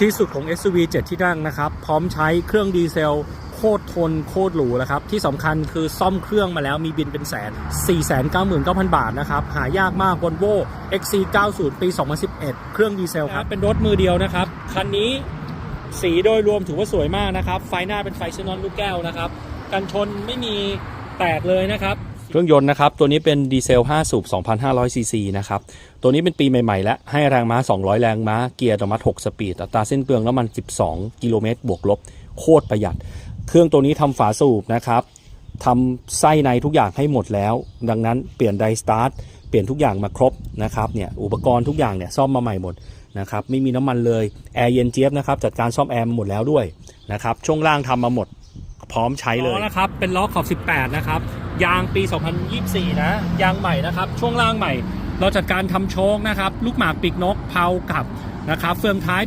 ที่สุดของ SUV 7 ที่นั่งนะครับ พร้อมใช้เครื่องดีเซล โคตรทนโคตรหรูนะครับ ที่สำคัญคือซ่อมเครื่องมาแล้วมีบินเป็นแสน 499,000 บาทนะครับ หายากมาก Volvo XC90 ปี 2011 เครื่องดีเซลครับ เป็นรถมือเดียวนะครับ คันนี้สีโดยรวมถือว่าสวยมากนะครับ ไฟหน้าเป็นไฟเซนอนลูกแก้วนะครับ กันชนไม่มีแตกเลยนะครับ เครื่องยนต์นะครับ ตัวนี้เป็นดีเซล 5 สูบ 2,500 ซีซีนะครับ ตัวนี้เป็นปีใหม่ ๆ แล้วให้แรงม้า 200 แรงม้า เกียร์อัตโนมัติ 6 สปีด อัตราสิ้นเปลืองน้ำมัน 12 กิโลเมตร บวกลบ โคตรประหยัด เครื่องตัวนี้ทำฝาสูบนะครับทำไส้ในทุกอย่างให้หมดแล้ว ดังนั้นเปลี่ยนไดสตาร์ท เปลี่ยนทุกอย่างมาครบนะครับ เนี่ย อุปกรณ์ทุกอย่างเนี่ยซ่อมมาใหม่หมดนะครับ ไม่มีน้ำมันเลย แอร์เย็นเจี๊ยบนะครับ จัดการซ่อมแอร์มาหมดแล้วด้วยนะครับ ช่วงล่างทำมาหมด พร้อมใช้เลยนะครับ เป็นล้อขอบ 18 นะครับ ยางปี 2024 นะ ยางใหม่นะครับ ช่วงล่างใหม่ เราจัดการทำโชคนะครับ ลูกหมากปีกนกเพากับนะครับ เฟืองท้าย